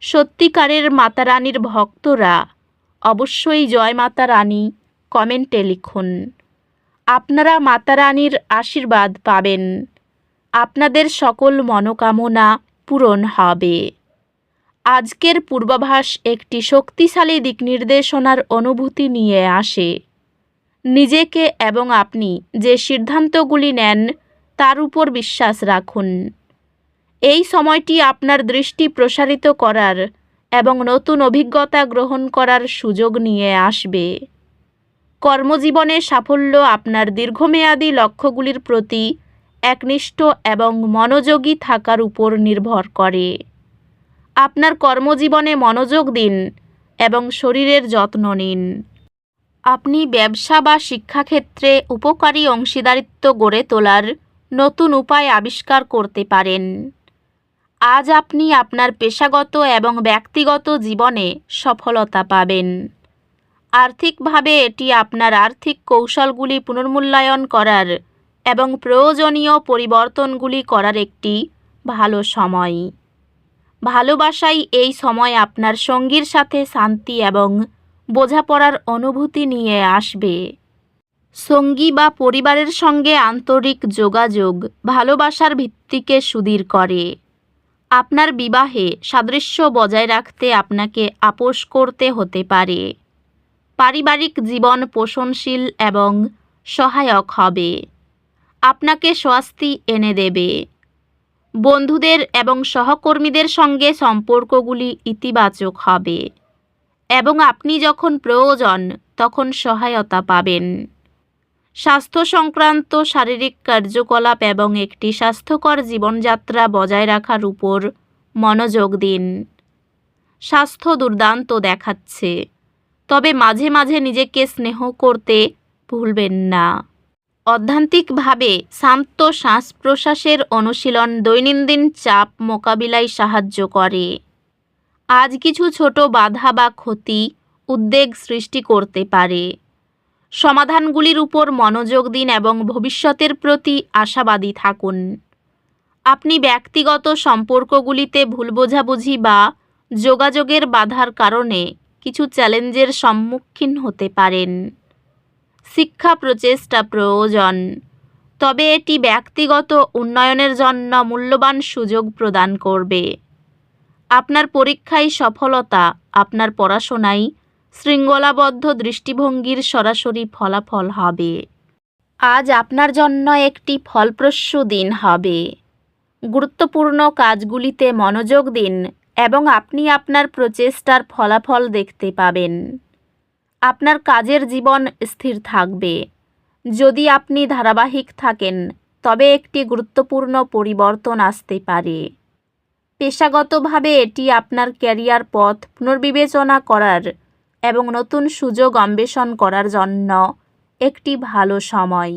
সত্যিকারের মাতা রানীর ভক্তরা অবশ্যই জয় মাতা রানী কমেন্টে লিখুন। আপনারা মাতা রানীর আশীর্বাদ পাবেন। আপনাদের সকল মনোকামনা পূরণ হবে। আজকের পূর্বাভাস একটি শক্তিশালী দিক নির্দেশনার অনুভূতি নিয়ে আসে। নিজেকে এবং আপনি যে সিদ্ধান্তগুলি নেন, তার উপর বিশ্বাস রাখুন। এই সময়টি আপনার দৃষ্টি প্রসারিত করার এবং নতুন অভিজ্ঞতা গ্রহণ করার সুযোগ নিয়ে আসবে। কর্মজীবনে সাফল্য আপনার দীর্ঘমেয়াদী লক্ষ্যগুলির প্রতি একনিষ্ঠ এবং মনোযোগী থাকার উপর নির্ভর করে। আপনার কর্মজীবনে মনোযোগ দিন এবং শরীরের যত্ন নিন। আপনি ব্যবসা বা শিক্ষাক্ষেত্রে উপকারী অংশীদারিত্ব গড়ে তোলার নতুন উপায় আবিষ্কার করতে পারেন। আজ আপনি আপনার পেশাগত এবং ব্যক্তিগত জীবনে সফলতা পাবেন। আর্থিকভাবে এটি আপনার আর্থিক কৌশলগুলি পুনর্মূল্যায়ন করার এবং প্রয়োজনীয় পরিবর্তনগুলি করার একটি ভালো সময়। ভালোবাসাই এই সময় আপনার সঙ্গীর সাথে শান্তি এবং বোঝাপড়ার অনুভূতি নিয়ে আসবে। সঙ্গী বা পরিবারের সঙ্গে আন্তরিক যোগাযোগ ভালোবাসার ভিত্তিকে সুদীর করে। আপনার বিবাহে সাদৃশ্য বজায় রাখতে আপনাকে আপোষ করতে হতে পারে। পারিবারিক জীবন পোষণশীল এবং সহায়ক হবে। আপনাকে স্বস্তি এনে দেবে। বন্ধুদের এবং সহকর্মীদের সঙ্গে সম্পর্কগুলি ইতিবাচক হবে এবং আপনি যখন প্রয়োজন, তখন সহায়তা পাবেন। স্বাস্থ্য সংক্রান্ত শারীরিক কার্যকলাপ এবং একটি স্বাস্থ্যকর জীবনযাত্রা বজায় রাখার উপর মনোযোগ দিন। স্বাস্থ্য দুর্দান্ত দেখাচ্ছে। তবে মাঝে মাঝে নিজেকে স্নেহ করতে ভুলবেন না। অধ্যান্তিকভাবে শান্ত শ্বাস প্রশ্বাসের অনুশীলন দৈনন্দিন চাপ মোকাবিলায় সাহায্য করে। আজ কিছু ছোট বাধা বা ক্ষতি উদ্বেগ সৃষ্টি করতে পারে। সমাধানগুলির উপর মনোযোগ দিন এবং ভবিষ্যতের প্রতি আশাবাদী থাকুন। আপনি ব্যক্তিগত সম্পর্কগুলিতে ভুল বোঝাবুঝি বা যোগাযোগের বাধার কারণে কিছু চ্যালেঞ্জের সম্মুখীন হতে পারেন। শিক্ষা প্রচেষ্টা প্রয়োজন, তবে এটি ব্যক্তিগত উন্নয়নের জন্য মূল্যবান সুযোগ প্রদান করবে। আপনার পরীক্ষায় সফলতা, আপনার পড়াশোনায় শৃঙ্খলাবদ্ধ দৃষ্টিভঙ্গির সরাসরি ফলাফল হবে। আজ আপনার জন্য একটি ফলপ্রসূ দিন হবে। গুরুত্বপূর্ণ কাজগুলিতে মনোযোগ দিন এবং আপনি আপনার প্রচেষ্টার ফলাফল দেখতে পাবেন। আপনার কাজের জীবন স্থির থাকবে। যদি আপনি ধারাবাহিক থাকেন, তবে একটি গুরুত্বপূর্ণ পরিবর্তন আসতে পারে। পেশাগতভাবে এটি আপনার ক্যারিয়ার পথ পুনর্বিবেচনা করার এবং নতুন সুযোগ অন্বেষণ করার জন্য একটি ভালো সময়।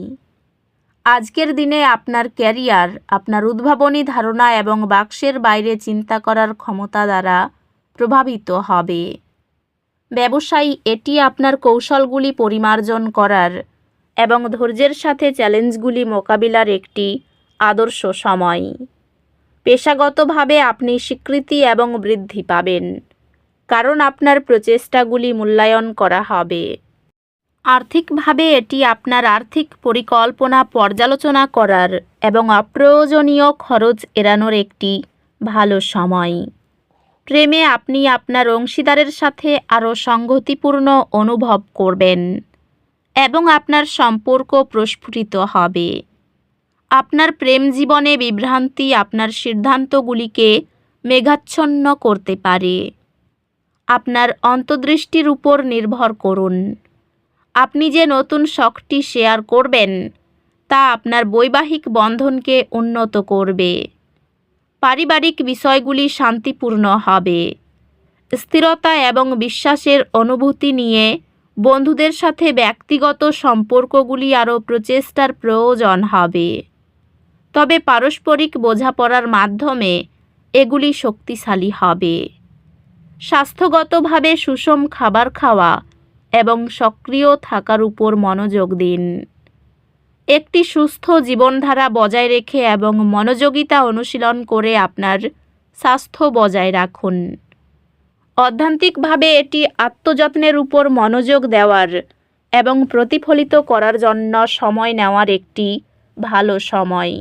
আজকের দিনে আপনার ক্যারিয়ার, আপনার উদ্ভাবনী ধারণা এবং বাক্সের বাইরে চিন্তা করার ক্ষমতা দ্বারা প্রভাবিত হবে। ব্যবসায়ী, এটি আপনার কৌশলগুলি পরিমার্জন করার এবং ধৈর্যের সাথে চ্যালেঞ্জগুলি মোকাবিলার একটি আদর্শ সময়। পেশাগতভাবে আপনি স্বীকৃতি এবং বৃদ্ধি পাবেন। কারণ আপনার প্রচেষ্টাগুলি মূল্যায়ন করা হবে। আর্থিকভাবে এটি আপনার আর্থিক পরিকল্পনা পর্যালোচনা করার এবং অপ্রয়োজনীয় খরচ এড়ানোর একটি ভালো সময়। প্রেমে আপনি আপনার অংশীদারের সাথে আরও সংগতিপূর্ণ অনুভব করবেন এবং আপনার সম্পর্ক প্রস্ফুটিত হবে। আপনার প্রেম জীবনে বিভ্রান্তি আপনার সিদ্ধান্তগুলিকে মেঘাচ্ছন্ন করতে পারে। আপনার অন্তর্দৃষ্টির উপর নির্ভর করুন। আপনি যে নতুন শখটি শেয়ার করবেন, তা আপনার বৈবাহিক বন্ধনকে উন্নত করবে। পারিবারিক বিষয়গুলি শান্তিপূর্ণ হবে। স্থিরতা এবং বিশ্বাসের অনুভূতি নিয়ে বন্ধুদের সাথে ব্যক্তিগত সম্পর্কগুলি আরও প্রচেষ্টার প্রয়োজন হবে। তবে পারস্পরিক বোঝাপড়ার মাধ্যমে এগুলি শক্তিশালী হবে। স্বাস্থ্যগতভাবে সুষম খাবার খাওয়া এবং সক্রিয় থাকার উপর মনোযোগ দিন। একটি সুস্থ জীবনধারা বজায় রেখে এবং মনোযোগিতা অনুশীলন করে আপনার স্বাস্থ্য বজায় রাখুন। অধ্যান্তিকভাবে এটি আত্মযত্নের উপর মনোযোগ দেওয়ার এবং প্রতিফলিত করার জন্য সময় নেওয়ার একটি ভালো সময়।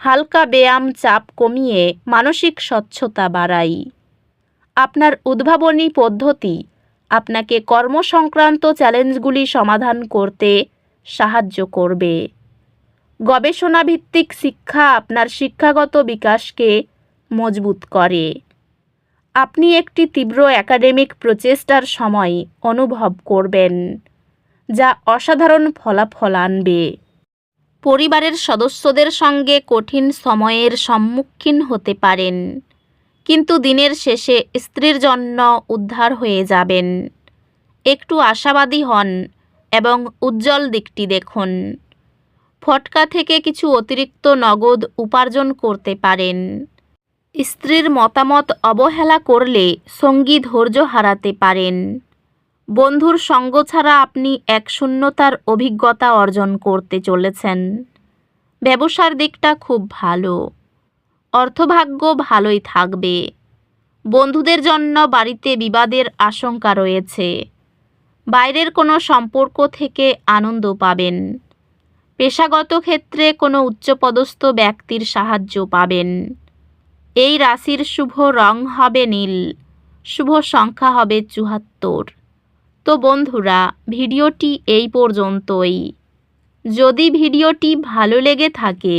হালকা ব্যায়াম চাপ কমিয়ে মানসিক স্বচ্ছতা বাড়াই। আপনার উদ্ভাবনী পদ্ধতি, আপনাকে কর্মসংক্রান্ত চ্যালেঞ্জগুলি সমাধান করতে সাহায্য করবে। গবেষণাভিত্তিক শিক্ষা আপনার শিক্ষাগত বিকাশকে মজবুত করে। আপনি একটি তীব্র একাডেমিক প্রচেষ্টার সময় অনুভব করবেন, যা অসাধারণ ফলাফল আনবে। পরিবারের সদস্যদের সঙ্গে কঠিন সময়ের সম্মুখীন হতে পারেন। কিন্তু দিনের শেষে স্ত্রীর জন্য উদ্ধার হয়ে যাবেন। একটু আশাবাদী হন এবং উজ্জ্বল দিকটি দেখুন। ফটকা থেকে কিছু অতিরিক্ত নগদ উপার্জন করতে পারেন। স্ত্রীর মতামত অবহেলা করলে সঙ্গী ধৈর্য হারাতে পারেন। বন্ধুর সঙ্গ ছাড়া আপনি এক শূন্যতার অভিজ্ঞতা অর্জন করতে চলেছেন। ব্যবসার দিকটা খুব ভালো। অর্থভাগ্য ভালোই থাকবে। বন্ধুদের জন্য বাড়িতে বিবাদের আশঙ্কা রয়েছে। বাইরের কোনো সম্পর্ক থেকে আনন্দ পাবেন। পেশাগত ক্ষেত্রে কোনো উচ্চপদস্থ ব্যক্তির সাহায্য পাবেন। এই রাশির শুভ রং হবে নীল, শুভ সংখ্যা হবে চুয়াত্তর। তো বন্ধুরা, ভিডিওটি এই পর্যন্তই। যদি ভিডিওটি ভালো লেগে থাকে